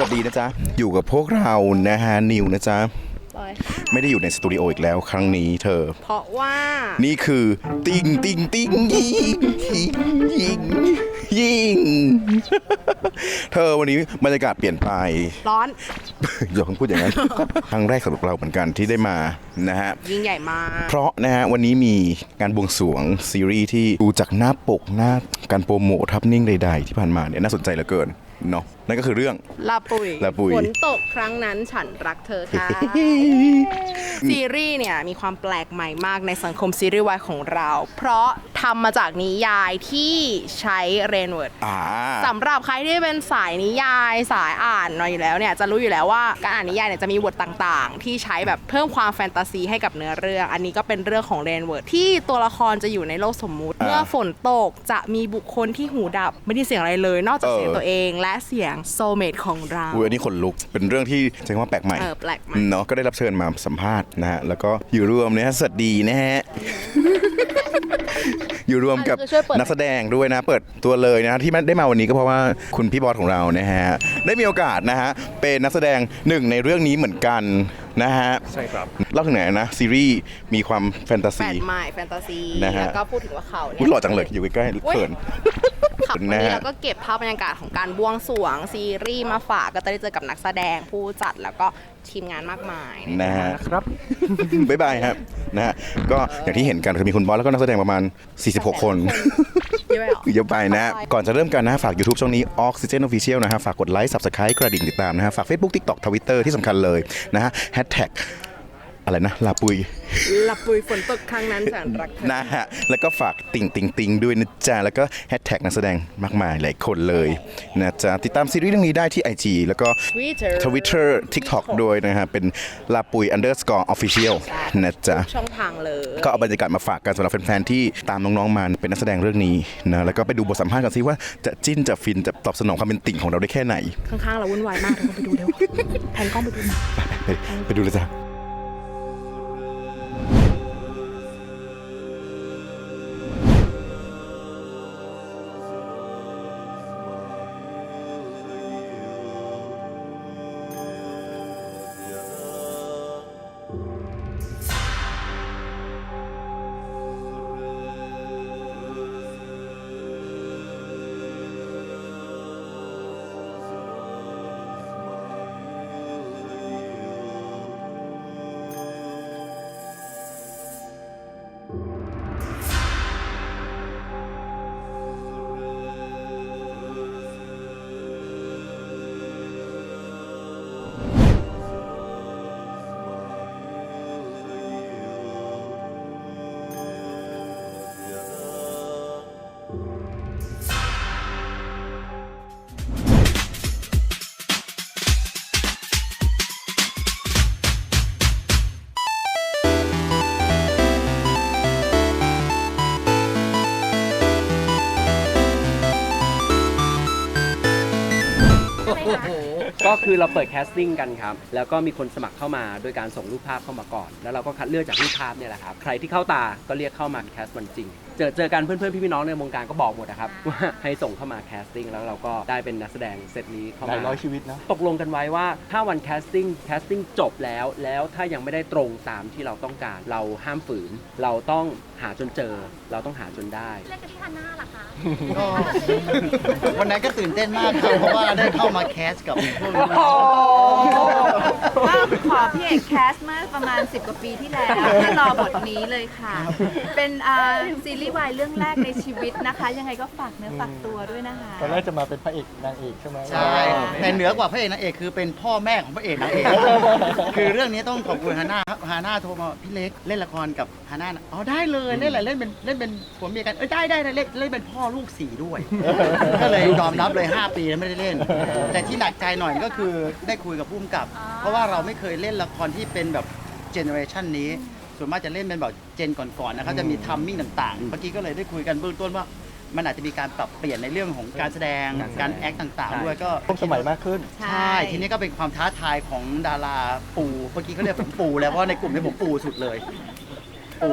วัสดีนะจ๊ะ อยู่กับพวกเรานะฮะนิวนะจ๊ะปอยไม่ได้อยู่ในสตูดิโออีกแล้วครั้งนี้เธอ เพราะว่า นี่คือ ติงติงติงยิงยิงยิงยิงเธอวันนี้บรรยากาศเปลี่ยนไป ร้อน อย่าเพิ่งพูดอย่างนั้น ครั้งแรกสำหรับเราเหมือนกันที่ได้มานะฮะ ยิ่งใหญ่มาก เพราะนะฮะวันนี้มีการบวงสรวงซีรีส์ที่ดูจากหน้าปกหน้าการโปรโมททับนิ่งใด ๆ ที่ผ่านมาเนี่ยน่าสนใจเหลือเกิน เนาะนั่นก็คือเรื่อง ลาปุยลาปุยฝนตกครั้งนั้นฉันรักเธอค่ะ ซีรีส์เนี่ยมีความแปลกใหม่มากในสังคมซีรีส์วายของเรา เพราะ ทำมาจากนิยายที่ใช้เรนเวิร์ดอ่า สำหรับใครที่เป็นสายนิยายสายอ่านมาอยู่แล้วเนี่ยจะรู้อยู่แล้วว่าการอ่านนิยายเนี่ยจะมีบทต่างๆ ที่ใช้แบบเพิ่มความแฟนตาซีให้กับเนื้อเรื่อง อันนี้ก็เป็นเรื่องของเรนเวิร์ดที่ตัวละครจะอยู่ในโลกสมมุติ อ่าเมื่อฝนตกจะมีบุคคลที่หูดับ ไม่ได้เสียงอะไรเลย นอกจากเออ เสียงตัวเองและเสียงโซเมตของเรา อุ้ยอันนี้ขนลุก เป็นเรื่องที่ใช้คำว่าแปลกใหม่เออแปลกใหม่ เนาะ ก็ได้รับเชิญมาสัมภาษณ์นะฮะ แล้วก็อยู่รวมเนี่ยฮะ สวัสดีนะฮะ อยู่รวมกับคือช่วยเปิด นักแสดงด้วยนะ เปิดตัวเลยนะที่ได้มาวันนี้ก็เพราะว่าคุณพี่บอสของเรานะฮะได้มีโอกาสนะฮะเป็นนักแสดงหนึ่งในเรื่องนี้เหมือนกัน นะฮะใช่ครับเล่าถึงไหนนะซีรีส์มีความแฟนตาแปซีดใหม่แฟนตาซีนะฮะ แล้วก็พูดถึงว่าเขาเนี่อุ้ยยหล่อจังเลยอยู่ใกล้ๆเขินขับวันนะนี้ฮะ เราก็เก็บภาพบรรยากาศของการบวงสรวงซีรีส์มาฝากก็จะได้เจอกับนักแสดงผู้จัดแล้วก็ทีมงานมากมายนะฮะครับ บ๊ายบายครับนะฮะก็อย่างที่เห็นกันคือมีคุณบอสแล้วก็นักแสดงประมาณ 46 คนเยอะ ไปเหรอ อย่าไปนะ ก่อนจะเริ่มกันนะฝาก YouTube ช่องนี้ Oxygen Official นะฮะฝากกดไลค์ Subscribe กระดิ่งติดตามนะฮะฝาก Facebook TikTok Twitter ที่สำคัญเลยนะฮะ Hashtag อะไรนะลาปุย หลับปุยฝนตกครั้งนั้นฉันรักเธอ นะฮะ แล้วก็ฝากติ่งติ่งติ่งด้วยนะจ๊ะ แล้วก็ Hashtag นักแสดงมากมายหลายคนเลยนะจ๊ะ ติดตามซีรีส์เรื่องนี้ได้ที่ IG แล้วก็ Twitter Twitter TikTok ด้วยนะฮะ เป็นลาปุย underscore official นะจ๊ะ ช่องทางเลย ก็เอาบรรยากาศมาฝากกันสำหรับแฟนๆที่ตามน้องๆมาเป็นนักแสดงเรื่องนี้นะแล้วก็ไปดูบทสัมภาษณ์กันซิว่าจะจิ้นจะฟินจะตอบสนองความเป็นติ่งของเราได้แค่ไหน ข้างๆเราวุ่นวายมากเดี๋ยวไปดูเร็วแพนกล้องไปดูหน่อย ไปไปดูเลยจ้ะ ก็คือเราเปิดแคสติ้งกันครับ แล้วก็มีคนสมัครเข้ามาโดยการส่งรูปภาพเข้ามาก่อน แล้วเราก็คัดเลือกจากรูปภาพเนี่ยแหละครับ ใครที่เข้าตาก็เรียกเข้ามาแคสวันจริง เจอเจอกันเพื่อนๆ พี่ๆน้องในวงการก็บอกหมดนะครับว่าให้ส่งเข้ามาแคสติ้งแล้วเราก็ได้เป็นนักแสดงเซตนี้เข้าหลายมา ร้อยชีวิตนะ ตกลงกันไว้ว่าถ้าวันแคสติ้งแคสติ้งจบแล้ว แล้วถ้ายังไม่ได้ตรงตามที่เราต้องการ เราห้ามฝืน เราต้องหาจนเจอ เราต้องหาจนได้ เล่นกันที่ฮันน่าเหรอคะก็วันนั้นก็ตื่นเต้นมากครับเพราะว่าได้เข้ามาแคสกับพวกนี้ก็ขอพี่เอกแคสเมื่อประมาณ 10 กว่าปีที่แล้วให้รอบทนี้เลยค่ะ เป็นอ่าซีรีส์วายเรื่องแรกในชีวิตนะคะ ยังไงก็ฝากเนื้อฝากตัวด้วยนะคะ ตอนแรกจะมาเป็นพระเอกนางเอกใช่ไหม ใช่แต่เหนือกว่าพระเอกนางเอกคือเป็นพ่อแม่ของพระเอกนางเอก คือเรื่องนี้ต้องขอบคุณฮาน่าครับฮาน่าโทรมาพี่เล็กเล่นละครกับฮาน่านะอ๋อได้เลยเล่นอะไรเล่นเป็นเล่นเป็นผัวเมียกันเอ้ยได้ได้ได้เล่นเล่นเป็นพ่อลูกสี่ด้วย ก็เลยยอมรับเลย 5 ปีแล้วไม่ได้เล่น แต่ที่หนักใจหน่อยก็คือได้คุยกับผู้กำกับ เพราะว่าเราไม่เคยเล่นละครที่เป็นแบบเจเนอเรชันนี้ ส่วนมากจะเล่นเป็นแบบเจนก่อนๆนะครับจะมีทัมมิ่งต่างๆ เมื่อกี้ก็เลยได้คุยกันเบื้องต้นว่า มันอาจจะมีการปรับเปลี่ยนในเรื่องของการแสดงการแอคต่างๆด้วยก็ต้องสมัยมากขึ้น ใช่ทีนี้ก็เป็นความท้าทายของดาราปูเมื่อกี้เขาเรียกผมปูแล้วเพราะในกลุ่มนี้ผมปูสุดเลย ปู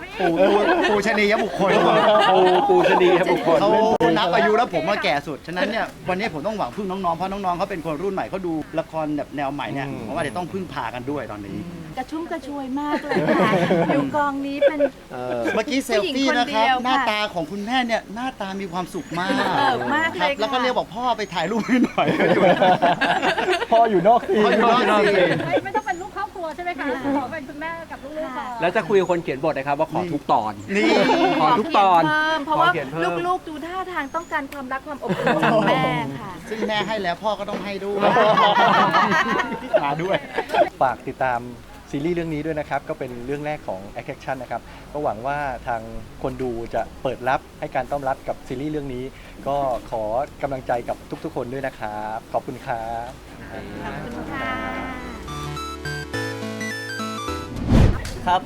เป็นพ่อหรือเป็นปู่ครับพี่ปูปูชนียบุคคลปูปูชนียบุคคลเขานับอายุแล้วผมมาแก่สุด ฉะนั้นเนี่ยวันนี้ผมต้องหวังพึ่งน้องๆ เพราะน้องๆเขาเป็นคนรุ่นใหม่เขาดูละครแบบแนวใหม่เนี่ยผมว่าเดี๋ยวต้องพึ่งพากันด้วยตอนนี้ กระชุ่มกระชวยมากเลยค่ะอยู่กองนี้เป็นเออเมื่อกี้เซลฟี่นะครับผู้หญิงคนเดียวค่ะหน้าตาของคุณแม่เนี่ยหน้าตามีความสุขมากเออมากคเลรับยแล้วก็ค่ะเรียกบอกพ่อไปถ่ายรูปให้หน่อย พ่ออยู่นอกทีพ่ออยู่นอกทีมไม่ไม่ต้อง วใช่ไหมคะขอเป็นคุณแม่กับลูกๆพอแล้วจะคุยกับคนเขียนบทนะครับว่าขอทุกตอน นี่ขอทุกตอน เพิ่มเพราะว่าขอเขียนเพิ่ม ลูกๆดูท่าทางต้องการความรักความอบอุ่นจากแม่ค่ะ ซึ่งแม่ให้แล้วพ่อก็ต้องให้ด้วย มาด้วย ฝากติดตามซีรีส์เรื่องนี้ด้วยนะครับ ก็เป็นเรื่องแรกของ Action นะครับ ก็หวังว่าทางคนดูจะเปิดรับให้การต้อนรับกับซีรีส์เรื่องนี้ ก็ขอกำลังใจกับทุกๆ คนด้วยนะครับ ขอบคุณครับค รับ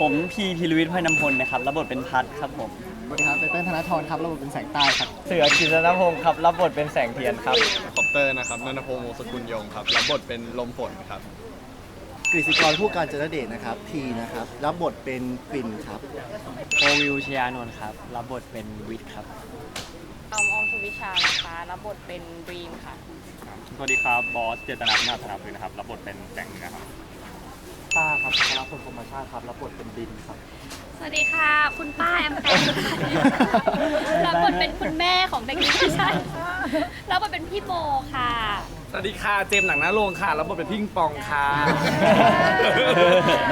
ผมพีพีรวิทย์พลอยน้ำพลนะครับรับบทเป็นพัดครับผมสวัสดีครับเต้นธนทรครับระบบเป็นแสงใต้ครับ เสือกิษณพงศ์ครับรับบทเป็นแสงเทียนครับคอปเตอร์นะครับนันทพงศ์วงศ์สกุลยงครับรับบทเป็นลมฝนครับกฤษกรผู้การจรเดชนะครับทีนะครับ รับบทเป็นกลิ่นครับโอวิวชยานนท์ครับรับบทเป็นวิทย์ครับออมออมสุวิชานะคะรับบทเป็นดรีมค่ะ สวัสดีครับบอสเจตนาธนาธนาพื้นนะครับรับบทเป็นแสงเหนือครับ ต้าครับพลพลพรหมชาติครับรับบทเป็นดินครับ สวัสดีค่ะ คุณป้าแอมแปมรับบทเป็นคุณแม่ของเด็กนี้ไม่ใช่รับบทเป็นพี่โบค่ะ สวัสดีค่ะ เจมส์หนังหน้าโรงค่ะรับบทเป็นพิงปองค่ะ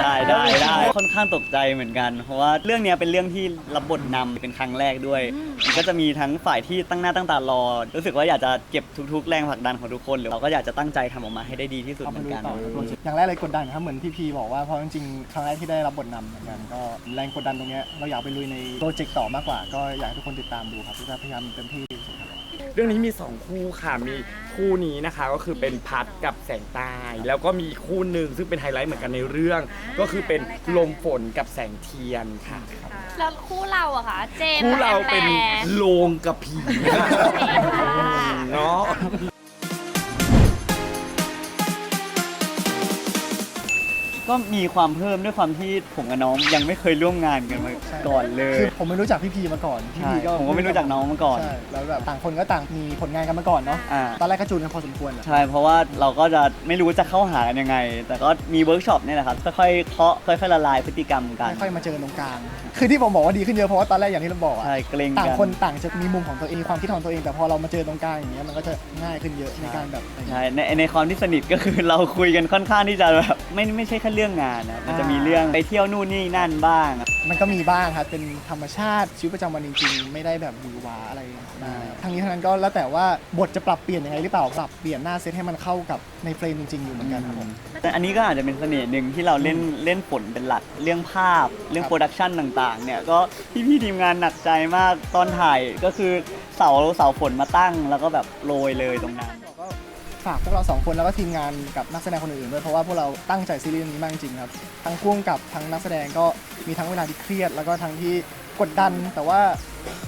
ได้ได้ได้ค่อนข้างตกใจเหมือนกัน เพราะว่าเรื่องเนี้ยเป็นเรื่องที่รับบทนำเป็นครั้งแรกด้วยมันก็จะมีทั้งฝ่ายที่ตั้งหน้าตั้งตารอ รู้สึกว่าอยากจะเก็บทุกๆ แรงผลักดันของทุกคนหรือเราก็อยากจะตั้งใจทำออกมาให้ได้ดีที่สุดเหมือนกันอย่างแรกเลยกดดันครับ เหมือนพี่พีบอกว่าเพราะจริงๆครั้งแรกที่ได้รับบทนำเหมือนกันก็แรงกดดันตรงเนี้ยเราอยากไปลุยในโปรเจกต์ต่อมากกว่า ก็อยากให้ทุกคนติดตามดูครับจะพยายามเต็มที่ที่สุดครับ เรื่องนี้มี2คู่ค่ะมีคู่นี้นะคะก็คือเป็นพัดกับแสงใต้แล้วก็มีอีกคู่หนึ่งซึ่งเป็นไฮไลท์เหมือนกันในเรื่อง ก็คือเป็นลมฝนกับแสงเทียนค่ะแล้วคู่เราอะค่ะ เจมส์คู่กับเราแอมเป็นแปมโลงกับผี เนาะ ก็มีความเพิ่มด้วยความที่ผมกับน้องยังไม่เคยร่วมงานกันมาก่อนเลย คือผมไม่รู้จักพี่พีมาก่อนพี่ใช่พีก็ผมก็ไม่รู้จักน้องมาก่อน ใช่แล้วแบบต่างคนก็ต่างมีผลงานกันมาก่อนเนาะอ่า ตอนแรกก็จูนกันพอสมควรแหละใช่ เพราะว่าเราก็จะไม่รู้จะเข้าหากันยังไง แต่ก็มีเวิร์กช็อปเนี่ยแหละครับ ค่อยๆเคาะค่อยๆละลายพฤติกรรมกันค่อยๆมาเจอกันตรงกลาง คือที่ผมบอกว่าดีขึ้นเยอะเพราะว่าตอนแรกอย่างที่เราบอกอะใช่เกรงต่างกัน คนต่างจะมีมุมของตัวเองความคิดของตัวเอง แต่พอเรามาเจอตรงกลางอย่างเงี้ยมันก็จะง่ายขึ้นเยอะในการแบบ ใช่ในในความที่สนิทก็คือเราคุยกันค่อนข้างที่จะแบบไม่ไม่ใช่แค่เรื่องงานนะมันจะมีเรื่องไปเที่ยวนู่นนี่นั่นบ้าง มันก็มีบ้างครับเป็นธรรมชาติชีวิตประจำวันจริงๆ ไม่ได้แบบหวือหวาอะไรมาทั้งนี้ทั้งนั้นก็แล้วแต่ว่าบทจะปรับเปลี่ยนยังไงหรือเปล่าปรับเปลี่ยนหน้าเซตให้มันเข้ากับในเฟรมจริงๆอยู่เหมือนกันครับผม แต่อันนี้ก็อาจจะเป็นเสน่ห์หนึ่งที่เราเล่นเล่นผลเป็นหลักเรื่องภาพ เรื่องโปรดักชันต่างๆ เนี่ยก็พี่พี่ๆทีมงานหนักใจมากตอนถ่ายก็คือเสาเสาฝนมาตั้งแล้วก็แบบโรยเลยตรงนั้นก็ ฝากพวกเราสองคนแล้วก็ทีมงานกับนักแสดงคนอื่นๆด้วยเพราะว่าพวกเราตั้งใจซีรีส์เรื่องนี้มากจริงๆครับทั้งพ่วงกับทั้งนักแสดงก็มีทั้งเวลาที่เครียด แล้วก็ทั้งที่กดดัน แต่ว่า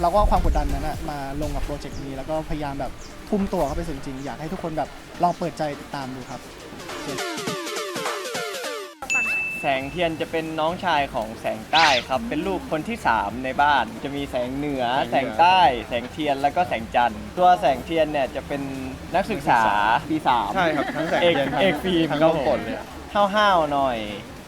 เราก็เอาความกดดันนั้นนะมาลงกับโปรเจกต์นี้ แล้วก็พยายามแบบทุ่มตัวเข้าไปสุดจริงอยากให้ทุกคนแบบลองเปิดใจติดตามดูครับ แสงเทียนจะเป็นน้องชายของแสงใต้ครับ เป็นลูกคนที่ 3 ในบ้าน จะมีแสงเหนือ แสงใต้ แสงเทียนแล้วก็แสงจันทร์ตัวแสงเทียนเนี่ยจะเป็นนักศึกษาปีสามใช่ครับทั้งแสงเอกเทียนทั้งเอกฟิล์มทั้งครับลมผมฝนเลยอะ ห้าวๆหน่อย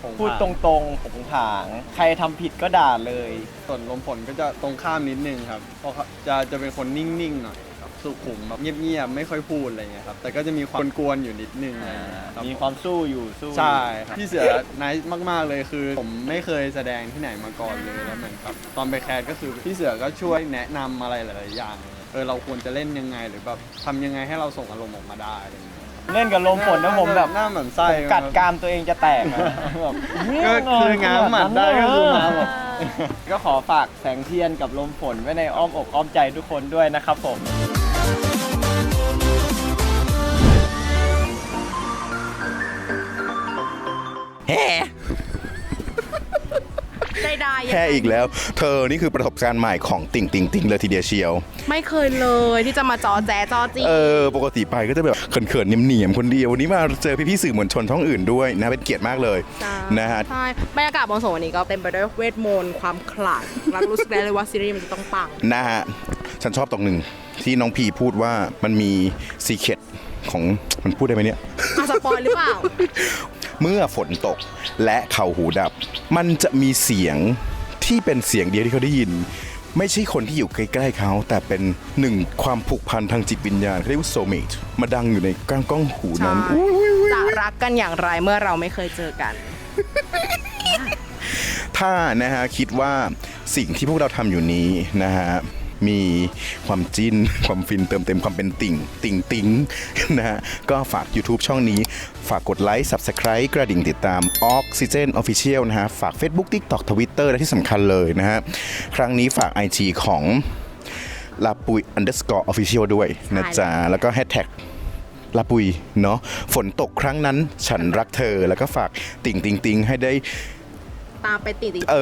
ผงผาง พูดตรงๆผงผาง ใครทำผิดก็ด่าเลย ส่วนลมฝนก็จะตรงข้ามนิดนึงครับเพราะเขาจะจะเป็นคนนิ่งๆหน่อยครับ สุขุมแบบเงียบๆไม่ค่อยพูดอะไรเงี้ยครับแต่ก็จะมีความกวนๆอยู่นิดนึงอะไรเงี้ยรับมีความสู้อยู่สู้อยู่ใช่ครับพี่เสือ n น c e มากๆเลยคือ ผมไม่เคยแสดงที่ไหนมาก่อนเลยแล้วเหมือนครับตอนไปแคสก็คือพี่เสือก็ช่วยแนะนำอะไรหลายๆอย่างเออเราควรจะเล่นยังไงหรือแบบทำยังไงให้เราส่งอารมณ์ออกมาได้อะไรเงี้ย เล่นกับลมฝนนะผมแบบหน้าเหมือนไส้ผมกัดกรามตัวเองจะแตกอะแบบก็คือง้างหมัดได้ก็คือมาแบบ ก็ขอฝากแสงเทียนกับลมฝนไว้ในอ้อมอกอ้อมใจทุกคนด้วยนะครับผม แฮ่ได้ได้ยังไงแค่อีกแล้ว เธอนี่คือประสบการณ์ใหม่ของติ่งติ่งติ่งเลยทีเดียวเชียว ไม่เคยเลยที่จะมาจอแจจอจีเออ ปกติไปก็จะแบบเขินๆเนียมๆคนเดียววันนี้มาเจอพี่ๆสื่อมวลชนช่องอื่นด้วยนะเป็นเกียรติมากเลยใช่นะฮะ ใช่บรรยากาศบนสวนวันนี้ก็เต็มไปด้วยเวทมนต์ความขลังแล้วรู้สึกได้เลยว่าซีรีส์มันจะต้องปัง นะฮะ ฉันชอบตรงหนึ่ง ที่น้องพีพูดว่ามันมีซีเคตของมันพูดได้ไหมเนี่ยอาสปอยหรือเปล่า เมื่อฝนตกและเขาหูดับ มันจะมีเสียงที่เป็นเสียงเดียวที่เขาได้ยิน ไม่ใช่คนที่อยู่ใกล้ๆเขา แต่เป็นหนึ่งความผูกพันทางจิตวิญญาณเขาเรียกว่าโซเมตมาดังอยู่ในก้างก้องหูนั้นใช่จะรักกันอย่างไรเมื่อเราไม่เคยเจอกัน ถ้านะฮะคิดว่าสิ่งที่พวกเราทำอยู่นี้นะฮะ มีความจิ้น ความฟินเติมเต็มความเป็นติ่ง ติ่งติ่งนะฮะก็ฝาก YouTube ช่องนี้ ฝากกดไลค์ Subscribe กระดิ่งติดตาม Oxygen Official นะฮะ ฝาก Facebook TikTok Twitter และที่สำคัญเลยนะฮะ ครั้งนี้ฝาก IG ของลาปุย underscore official ด้วยนะจ๊ะ แล้วก็ hashtag ลาปุยเนาะฝนตกครั้งนั้นฉันรักเธอแล้วก็ฝากติ่งติ่งติ่งให้ได้ ตามไปติดติดเอ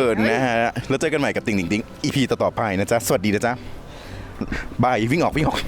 อนะฮะแล้วเจอกันใหม่กับติ่งติ่งติ่ง EP ต่อๆไปนะจ๊ะสวัสดีนะจ๊ะบายวิ่งออกวิ่งออก